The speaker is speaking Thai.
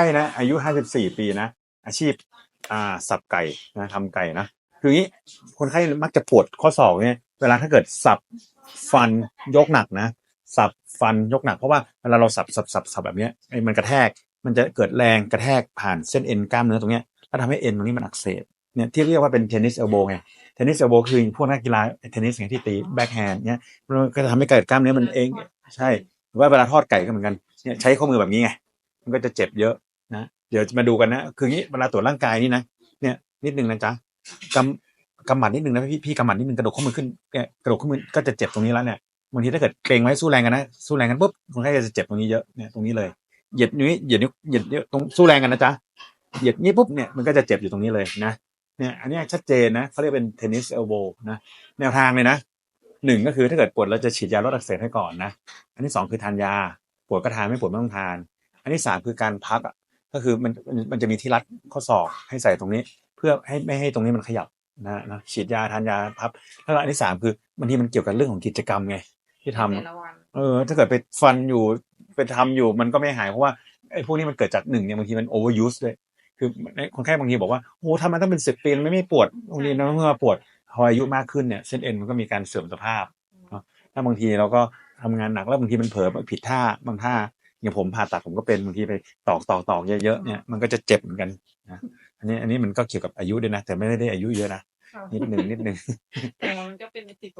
ใช่นะ อายุห้าสิบสี่ปีนะ อาชีพ อ่า สับไก่นะทำไก่นะ คืองนี้ คนไข้มักจะปวดข้อศอกเนี่ย เวลาถ้าเกิดสับฟันยกหนักนะ สับฟันยกหนัก เพราะว่าเวลาเราสับสับสับสับแบบเนี้ยไอ้มันกระแทก มันจะเกิดแรงกระแทกผ่านเส้นเอ็นกล้ามเนื้อตรงเนี้ย แล้วทำให้เอ็นตรงนี้มันอักเสบ เนี่ยที่เรียกว่าเป็นเทนนิสเอลโบไง เทนนิสเอลโบคือพวกนักกีฬาเทนนิสไงที่ตีแบ็คแฮนด์เนี่ยมันก็จะทำให้เกิดกล้ามเนื้อมันเอง ใช่ หรือว่าเวลาทอดไก่ก็เหมือนกัน เนี่ยใช้ข้อมือแบบนี้ไง มันก็จะเจ็บเยอะ เดี๋ยวจะมาดูกันนะคืองี้เวลาตรวจร่างกายนี่นะเนี่ย นิดนึงนะจ๊ะกำกำหมัดนิดนึงนะพี่พี่กำหมัดนิดนึงกระดกข้อมือขึ้นเนี่ยกระดกข้อมือก็จะเจ็บตรงนี้แล้วเนี่ยบางทีถ้าเกิดเกรงไว้สู้แรงกันนะสู้แรงกันปุ๊บคนไข้จะเจ็บตรงนี้เยอะเนี่ยตรงนี้เลยเหยียดนิ้เหยียดนิ้วเหยียดนิ้วตรงสู้แรงกันนะจ๊ะเหยียดนี้ปุ๊บเนี่ยมันก็จะเจ็บอยู่ตรงนี้เลยนะเนี่ยอันนี้ชัดเจนนะเขาเรียกเป็นเทนนิสเอลโบนะแนวทางเลยนะหนึ่งก็คือถ้าเกิดปวดเราจะฉีดยาลดอักเสบให้ก่อนนะ อันที่สองคือทานยา ปวดก็ทานไม่ปวดไม่ต้องทาน อันที่สามคือการพักอะ ก็คือมันมันมันจะมีที่รัดข้อศอกให้ใส่ตรงนี้ เพื่อให้ไม่ให้ตรงนี้มันขยับนะนะฉีดยาทานยาพับแล้วอันที่สามคือบางทีมันเกี่ยวกับเรื่องของกิจกรรมไง ที่ทำแต่ละวันเออ ถ้าเกิดไปฟันอยู่ไปทำอยู่มันก็ไม่หายเพราะว่าไอ้พวกนี้มันเกิดจากหนึ่งเนี่ยบางทีมัน overuse ด้วยคือคนไข้บางทีบอกว่าโอ้ทำมาตั้งเป็นสิบปีมันไม่ไม่ปวดบางทีนะเมื่อปวดพออายุมากขึ้นเนี่ยเส้นเอ็นมันก็มีการเสื่อมสภาพถ้าบางทีเราก็ทำงานหนักแล้วบางทีมันเผลอผิดท่าบางท่า อย่างผมผ่าตัดผมก็เป็นบางทีไปตอกตอกตอกเยอะๆเนี่ยมันก็จะเจ็บเหมือนกันนะอันนี้อันนี้มันก็เกี่ยวกับอายุด้วยนะแต่ไม่ได้อายุเยอะนะนิดหนึ่งนิดหนึ่งแต่มันก็เป็นติด